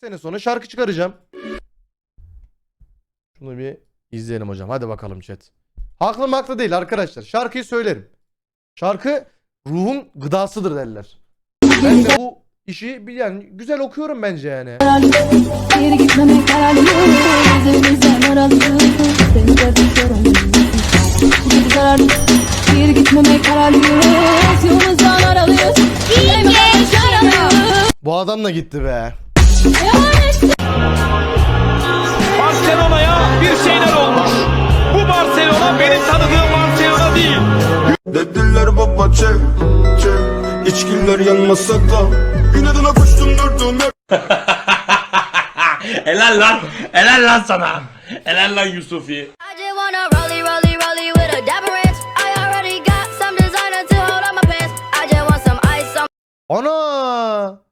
sene sonra şarkı çıkaracağım. Şunu bir izleyelim hocam. Hadi bakalım chat. Haklı mı haklı değil arkadaşlar. Şarkıyı söylerim. Şarkı ruhun gıdasıdır derler. Ben de bu işi bir- yani güzel okuyorum bence yani. Geri gitmemek kararlıyım Gözlerimizden aralıyım Seni de tutuyorum Geri kararlı Geri gitmemek kararlıyım Yolumuzdan aralıyız Sevmemek kararlıyım Bu adam da gitti be. Barcelona'ya bir şeyler olmuş. Bu Barcelona benim tanıdığım Barcelona değil. Dediler baba çek çek İçkiler yanmasa da İnadına koştum durdum hep Helal lan. Helal lan sana. Helal lan Yusufi. Ana!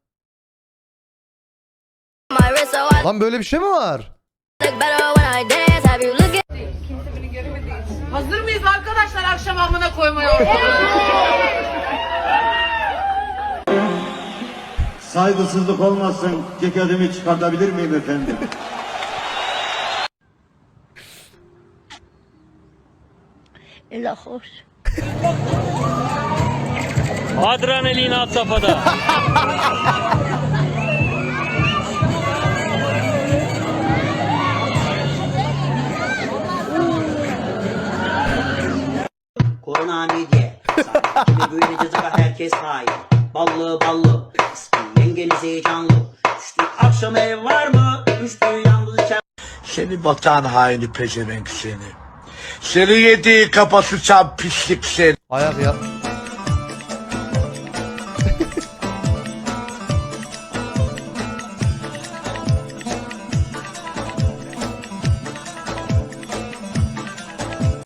Lan böyle bir şey mi var? Hazır mıyız arkadaşlar akşam amına koymaya Saygısızlık olmasın. Ceketimi çıkartabilir miyim efendim? Adrenalin had safhada. Korona midye. Şimdi böyle cızıra herkes hain. Ballı ballı. Yengeniz heyecanlı. Düştü akşam ev var mı? Düştü yalnız içer. Seni batan haini pezevenk seni. Seni yediği kafa sıçan pislik seni. Ayak ya.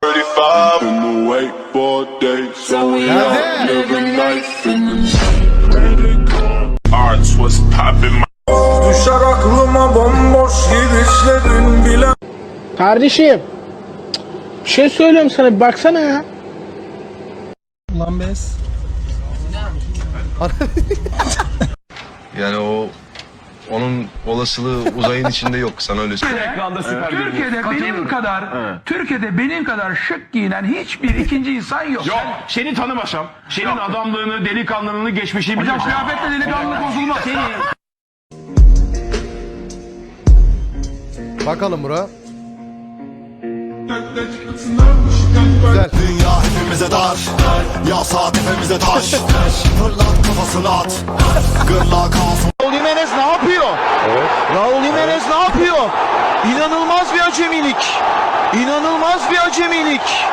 Thirty-five Kardeşim. Bir şey söylüyorum sana bir baksana ya. Yani o onun olasılığı uzayın içinde yok sana öyle söyleyeyim. Türkiye'de benim kadar Türkiye'de benim kadar şık giyinen hiçbir ikinci insan yok. Yok seni tanımasam, senin adamlığını, delikanlılığını, geçmişini Hocam kıyafetle delikanlılık bozulmaz. Bakalım bura. Güzel. Dünya hepimize dar Ya saat hepimize taş Fırlat kafasını at Gırla kalsın Raul Jimenez ne yapıyor? Raul Jimenez ne yapıyor? İnanılmaz bir acemilik. İnanılmaz bir acemilik.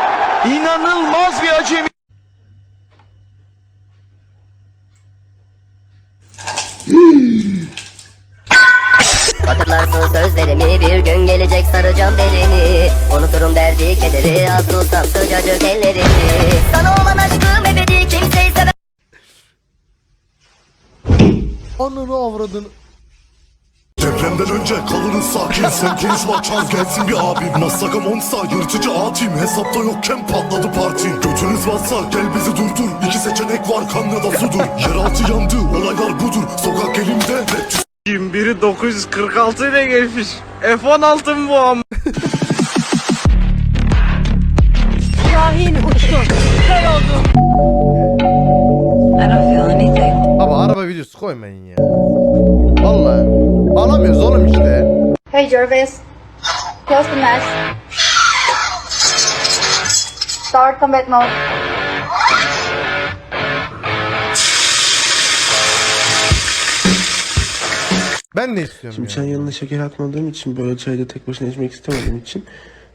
İnanılmaz bir acemilik. Sözlerimi bir gün gelecek saracağım belini. Unuturum derdi kederi az tutsam sıcacık ellerini. Sana olan aşkım ebedi kimseyi sever. Ananı avradın. Depremden önce kalırız sakin Sen bak çal gelsin bir abi Masaka monsa yırtıcı atayım. Hesapta yokken patladı parti. Götünüz varsa gel bizi durdur. İki seçenek var kan ya da sudur. Yeraltı yandı olaylar budur. Sokak elimde rapçi Biri 946 ile gelmiş. F16 mı bu am? Baba araba videosu koymayın ya. Vallahi. Alamıyoruz oğlum işte. Hey Jervis Close the mess Start combat mode Ben ne istiyorum Şimdi ya? çay yanına şeker atmadığım için böyle çayda tek başına içmek istemediğim için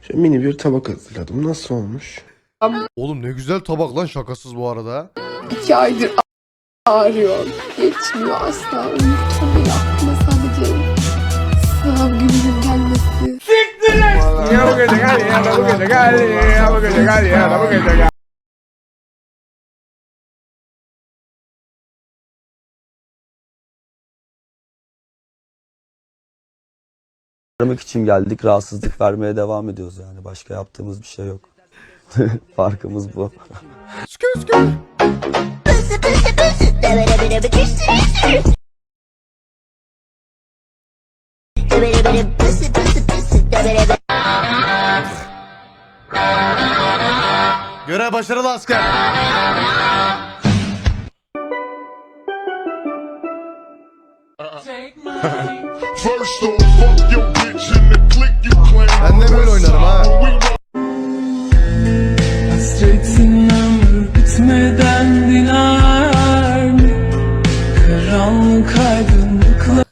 şöyle mini bir tabak hazırladım. Nasıl olmuş? Oğlum ne güzel tabak lan şakasız bu arada. İki aydır ağrıyor Geçmiyor asla bile aklıma sadece Sınav gününün gelmesi Aramak için geldik. Rahatsızlık vermeye devam ediyoruz yani. Başka yaptığımız bir şey yok. Farkımız bu. Görev başarılı asker. First off, fuck your bitch in the click you claim. Ben de böyle oynarım ha. Hasretin ömür bitmeden diler mi? Karanlık aydınlıkla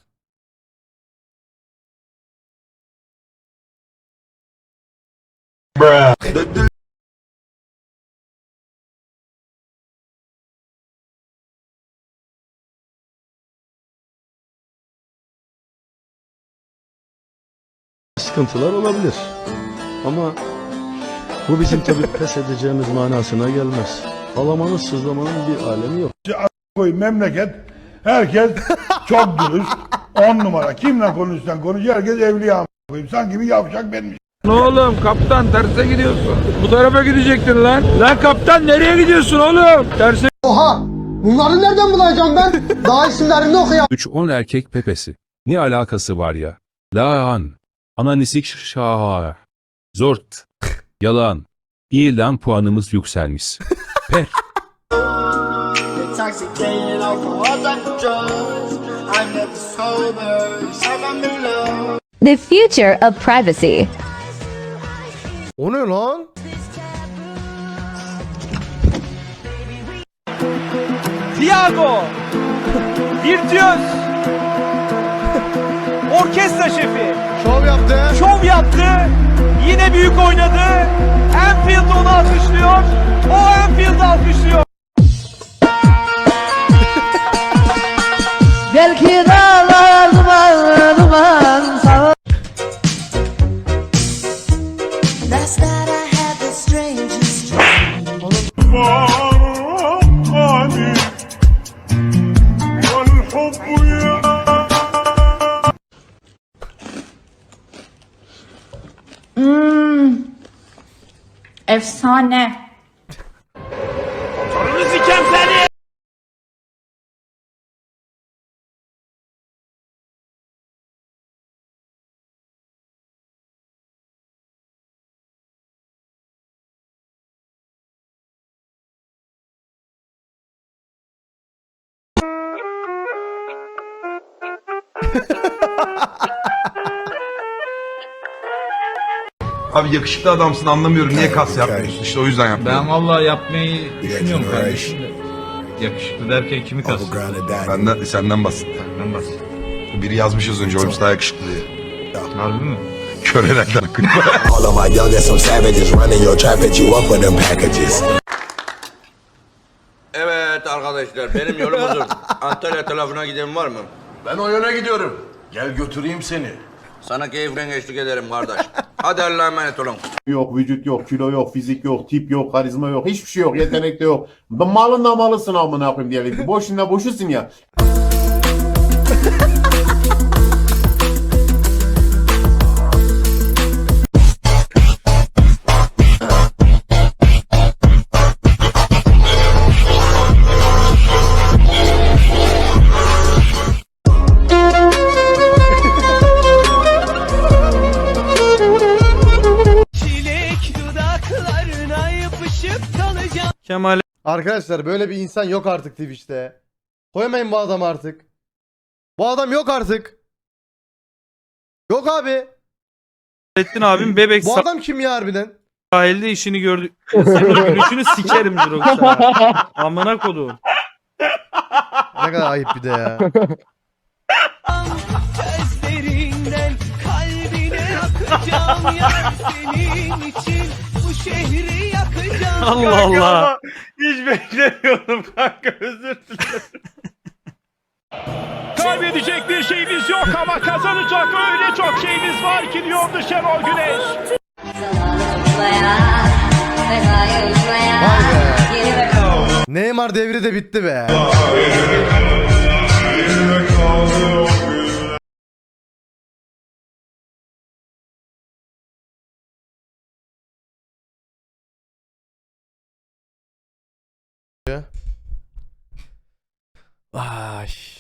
Sıkıntılar olabilir. Ama bu bizim tabii pes edeceğimiz manasına gelmez. Ağlamanın sızlamanın bir alemi yok. Koy memleket herkes çok dürüst. On numara. Kimle konuşsan konuş herkes evliya koyayım. Sanki bir yavşak benmiş. Oğlum kaptan terse gidiyorsun. Bu tarafa gidecektin lan. Lan kaptan nereye gidiyorsun oğlum? Terse Oha! Bunları nereden bulacağım ben? Daha isimlerini okuyamam. 3-10 erkek pepesi. Ne alakası var ya? Lağan. Ananisik şaha. Zort. Yalan. İyi lan puanımız yükselmiş. Peh. The future of privacy O ne lan? Tiago. Virtüöz. Orkestra şefi. Şov yaptı. Şov yaptı. Yine büyük oynadı. Anfield onu alkışlıyor. O Anfield'ı alkışlıyor. Belki dağlar duman duman sağ Efsane. Onu sikem seni. Abi yakışıklı adamsın anlamıyorum niye kas yapmıyorsun işte o yüzden yapmıyorum. Ben vallahi yapmayı düşünüyorum kardeşim. de. Yakışıklı derken kimi kastediyorsun? Ben de senden bahsettim. Ben bas. Biri yazmış az önce oyuncu daha yakışıklı diye. Harbi mi? Kör herhalde. All of my youngest some savages running your trap at you up with them packages. Evet arkadaşlar benim yolum uzun. Antalya tarafına giden var mı? Ben o yöne gidiyorum. Gel götüreyim seni. Sana keyifle eşlik ederim kardeş. Hadi Allah'a emanet olun. Yok vücut yok, kilo yok, fizik yok, tip yok, karizma yok, hiçbir şey yok, yetenek de yok. Malında malısın amına koyayım diyelim. Boşuna boşusun ya. Arkadaşlar böyle bir insan yok artık Twitch'te. Koymayın bu adamı artık. Bu adam yok artık. Yok abi. Ettin abim bebek Bu adam kim ya harbiden? sahilde işini gördü. Ya Senin o gülüşünü sikerim yoksa. Amına kodum. Ne kadar ayıp bir de ya. Gözlerinden kalbine akacağım ya senin için şehri yakacağım. Allah Allah. Hiç beklemiyordum kanka özür dilerim. Kaybedecek bir şeyimiz yok ama kazanacak öyle çok şeyimiz var ki diyordu Şenol Güneş. Vay be. Neymar devri de bitti be. Ay.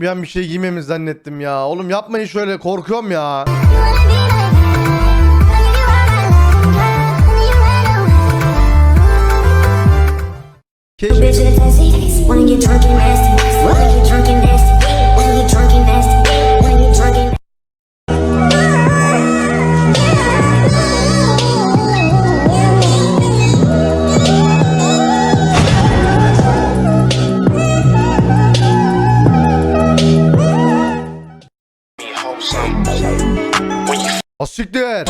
bir an bir şey giymemiz zannettim ya. Oğlum yapmayın şöyle korkuyorum ya. Keşke... Asiktir.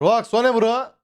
Rock, so ne?